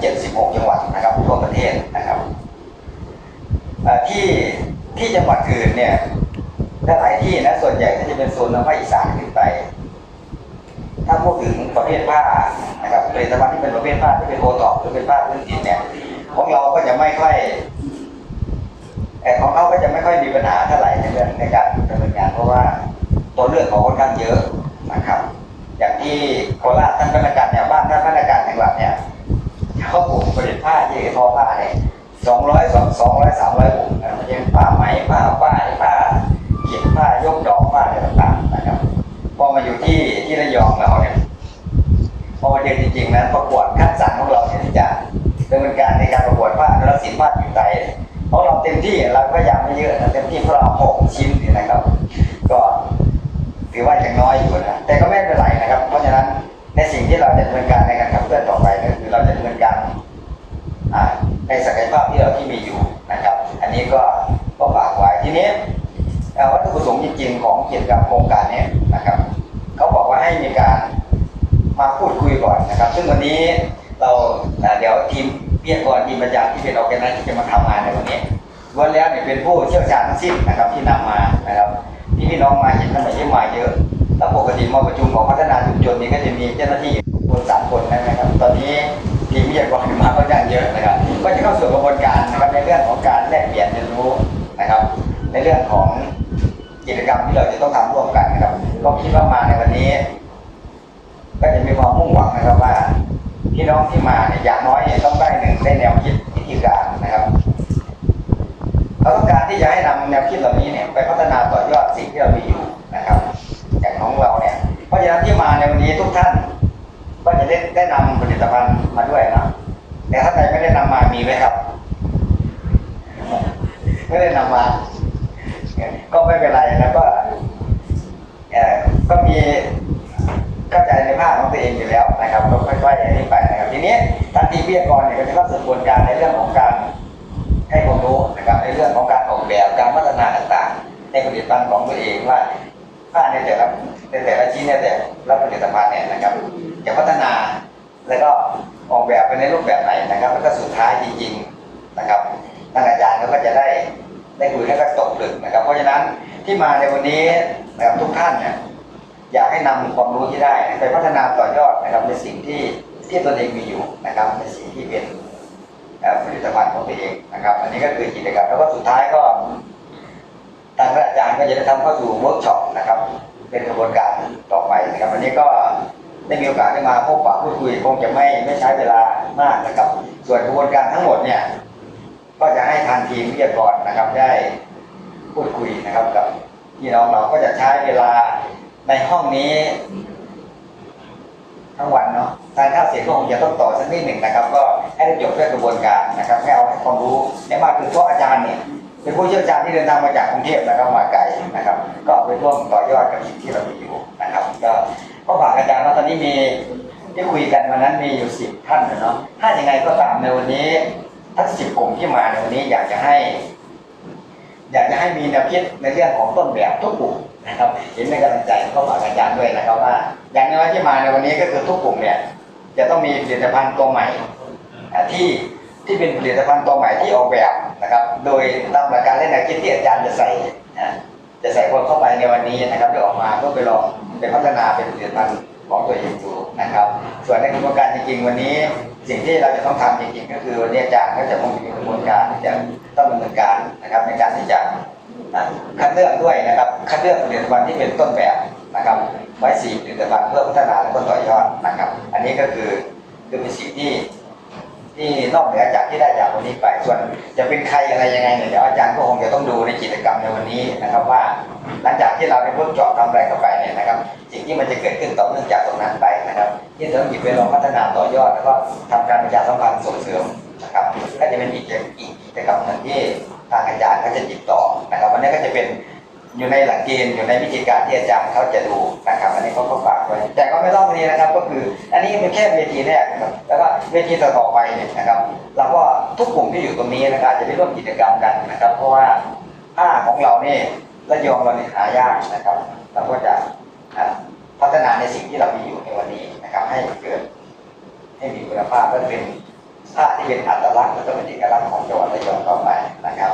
76 จังหวัดนะครับทั่วประเทศนะครับที่ที่จังหวัดอื่นเนี่ยถ้าหลายที่นะส่วนใหญ่ก็จะเป็นโซนภาคอีสานขึ้นไป ถ้าพูดถึงประเภทผ้านะครับผลิตภัณฑ์ที่เป็นประเภทผ้าที่เป็นโอท็อปหรือเป็นผ้าพื้นถิ่เนี่ยของเราก็จะไม่ค่อยแต่ของเขาก็จะไม่ค่อยมีปัญหาเท่าไหร่ในเรื่องในการดำเนินงานเพราะว่าตัวเลือกของคนข้างเยอะนะครับ อย่างที่โคราชท่านพนักงานเนี่ยบ้านท่านพนักงานจังหวัดเนี่ย เขาปลูกผลิตผ้าที่ทอผ้าเนี่ยสองร้อยสองสองร้อยสามร้อยปลูกนะมันจะเป็นผ้าไหมผ้าฝ้ายผ้าเขียนผ้ายกดอกผ้าอะไรต่างๆนะครับ พอมาอยู่ที่ที่ระยองเราเนี่ยพอมาเรียนจริงๆนะประกวดคัดสรรของเราเนี่ยที่จะดำเนินการในการประกวดผ้าและศิลป์ผ้าผิวไทยเพราะเราเต็มที่เราก็ยังไม่เยอะนะเต็มที่เพราะเราหกชิ้นนี่นะครับ ก็ถือว่ายังน้อยอยู่นะแต่ก็ไม่เป็นไรนะครับ เพราะฉะนั้นในสิ่งที่เราจะดำเนินการในการขับเคลื่อนต่อไปก็คือเราจะดำเนินการ ในศักยภาพที่เราที่มีอยู่นะครับ อันนี้ก็ก็ฝากไว้ทีนี้เอ่อวัตถุประสงค์จริงๆของกิจกรรมโครงการนี้นะครับเขาบอกว่าให้มีการมาพูดคุยก่อนนะครับ ซึ่งวันนี้เราเอ่อเดี๋ยวทีมเพียรกรทีมประจำที่เป็นออแกไนที่จะมาทำงานในวันนี้วันแล้วเนี่ยเป็นผู้เชี่ยวชาญทั้งสิ้นนะครับที่นำมานะครับที่พี่น้องมาเห็นทำไมที่มาเยอะแล้วปกติมาประชุมของพัฒนาชุมชนนี้ก็จะมีเจ้าหน้าที่คนสามคนนะครับ ตอนนี้ทีมวิทยกรมาก็ยังเยอะนะครับ ก็จะเข้าสู่กระบวนการนะครับในเรื่องของการแลกเปลี่ยนเรียนรู้นะครับ ในเรื่องของกิจกรรมที่เราจะต้องทำร่วมกันนะครับ ก็คิดว่ามาในวันนี้ ก็จะมีความมุ่งหวังนะครับว่าพี่น้องที่มาเนี่ยอย่างน้อยเนี่ยต้องได้หนึ่งได้แนวคิดวิธีการนะครับเราต้องการที่จะให้นำแนวคิดเหล่านี้เนี่ยไปพัฒนาต่อยอดสิ่งที่เรามีอยู่นะครับ อย่างของเราเนี่ย เพราะฉะนั้นที่มาในวันนี้ทุกท่าน ก็จะได้ได้นำผลิตภัณฑ์มาด้วยนะ มีไหมครับ ไม่ได้นำมาก็ไม่เป็นไรแล้วก็เอ่อก็มีเข้าใจในภาพของตัวเองอยู่แล้วนะครับก็ค่อยๆอย่างนี้ไปนะครับทีนี้ทางทีมวิทยากรเนี่ยก็จะเข้าสู่กระบวนการในเรื่องของการให้ความรู้นะครับในเรื่องของการออกแบบการพัฒนาต่างๆ ในผลิตภัณฑ์ของตัวเองว่าผ้าในแต่ละในแต่ละชิ้นในแต่ละผลิตภัณฑ์เนี่ยนะครับจะพัฒนาแล้วก็ ออกแบบไปในรูปแบบไหนนะครับ แล้วก็สุดท้ายจริงๆนะครับทางอาจารย์เขาก็จะได้ได้คุยให้ก็ตกผลึกนะครับ เพราะฉะนั้นที่มาในวันนี้นะครับทุกท่านเนี่ยอยากให้นำความรู้ที่ได้ไปพัฒนาต่อยอดนะครับในสิ่งที่ที่ตนเองมีอยู่นะครับในสิ่งที่เป็นเอ่อผลิตภัณฑ์ของตัวเองนะครับ อันนี้ก็คือกิจกรรมแล้วก็สุดท้ายก็ทางอาจารย์ก็จะได้ทำเข้าสู่เวิร์กช็อปนะครับ เป็นกระบวนการต่อไปนะครับวันนี้ก็ ได้มีโอกาสได้มาพบปะพูดคุยคงจะไม่ไม่ใช้เวลามากนะครับ ส่วนกระบวนการทั้งหมดเนี่ยก็จะให้ทางทีมวิทยากรนะครับได้พูดคุยนะครับกับพี่น้องเราก็จะใช้เวลาในห้องนี้ ทั้งวันเนาะทานข้าวเสร็จก็คงจะต้องต่อสักนิดหนึ่งนะครับ ก็ให้ได้จบด้วยกระบวนการนะครับให้เอาให้ความรู้ในมากคือเพราะอาจารย์เนี่ยเป็นผู้เชี่ยวชาญที่เดินทางมาจากกรุงเทพนะครับมาไกลนะครับ ก็ไปร่วมต่อยอดกับสิ่งที่เรามีอยู่นะครับ ก็ ก็ฝากอาจารย์ว่าตอนนี้มีที่คุยกันวันนั้นมีอยู่สิบท่านเนาะถ้าอย่างไรก็ตามในวันนี้ทั้งสิบกลุ่มที่มาในวันนี้อยากจะให้ อยากจะให้มีแนวคิดในเรื่องของต้นแบบทุกกลุ่มนะครับเห็นในกำลังใจก็ฝากอาจารย์ด้วยนะครับว่า อย่างน้อยที่มาในวันนี้ก็คือทุกกลุ่มเนี่ย จะต้องมีผลิตภัณฑ์ตัวใหม่ที่ที่เป็นผลิตภัณฑ์ตัวใหม่ที่ออกแบบนะครับ โดยตามหลักการและแนวคิดที่อาจารย์จะใส่จะใส่คนเข้าไปในวันนี้นะครับเพื่อออกมาเพื่อไปลอง ไปพัฒนาเป็นผลิตภัณฑ์ของตัวเองดูนะครับ ส่วนในกระบวนการจริงๆ วันนี้สิ่งที่เราจะต้องทำจริงๆ ก็คือวันนี้อาจารย์ก็จะคงมีกระบวนการที่จะต้องดำเนินการนะครับในการที่จะอ่าคัดเลือกด้วยนะครับคัดเลือกผลิตภัณฑ์ที่เป็นต้นแบบนะครับไว้สี่ผลิตภัณฑ์เพื่อพัฒนาและก็ต่อยอดนะครับ อันนี้ก็คือคือเป็นสิ่งที่ ที่นอกเหนือจากที่ได้จากวันนี้ไป ส่วนจะเป็นใครอะไรยังไงเนี่ยเดี๋ยวอาจารย์ก็คงจะต้องดูในกิจกรรมในวันนี้นะครับว่า หลังจากที่เราได้เพิ่มเจาะทำอะไรเข้าไปเนี่ยนะครับ สิ่งที่มันจะเกิดขึ้นต่อเนื่องจากตรงนั้นไปนะครับ ที่เราหยิบไปลองพัฒนาต่อยอดแล้วก็ทำการประชาสัมพันธ์ส่งเสริมนะครับก็จะเป็นอีกอีกกิจกรรมหนึ่งที่ทางอาจารย์ก็จะติดต่อนะครับวันนี้ก็จะเป็น อยู่ในหลักเกณฑ์อยู่ในวิธีการที่อาจารย์เขาจะดูนะครับอันนี้เขาก็ฝากไว้แต่ก็ไม่ต้องนี้นะครับก็คือ อันนี้เป็นแค่เวทีแรกนะครับแล้วก็เวทีต่อไปเนี่ยนะครับเราก็ทุกกลุ่มที่อยู่ตรงนี้นะครับจะได้ร่วมกิจกรรมกันนะครับ เพราะว่าผ้าของเราเนี่ยระยองเราเนี่ยหายากนะครับ เราก็จะพัฒนาในสิ่งที่เรามีอยู่ในวันนี้นะครับ ให้เกิดให้มีคุณภาพและเป็นผ้าที่เป็นอัตลักษณ์และเป็นเอกลักษณ์ของจังหวัดระยองต่อไปนะครับ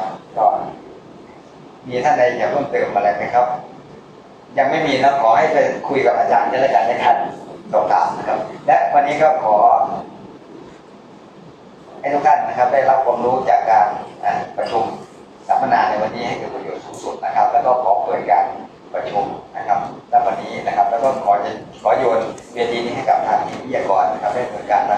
มีท่านใดอยากเพิ่มเติมอะไรไหมครับ ยังไม่มีนะขอให้ไปคุยกับอาจารย์จะแล้วกันในขั้นสอบถามนะครับ และวันนี้ก็ขอให้ทุกท่านนะครับ ได้รับความรู้จากการประชุมสัมมนาในวันนี้ให้เกิดประโยชน์สูงสุดนะครับ แล้วก็ขอเปิดการประชุมนะครับณวันนี้นะครับ แล้วก็ขอจะขอโยนเวทีนี้ให้กับทางทีมวิทยากรนะครับได้เนินการระบวนการ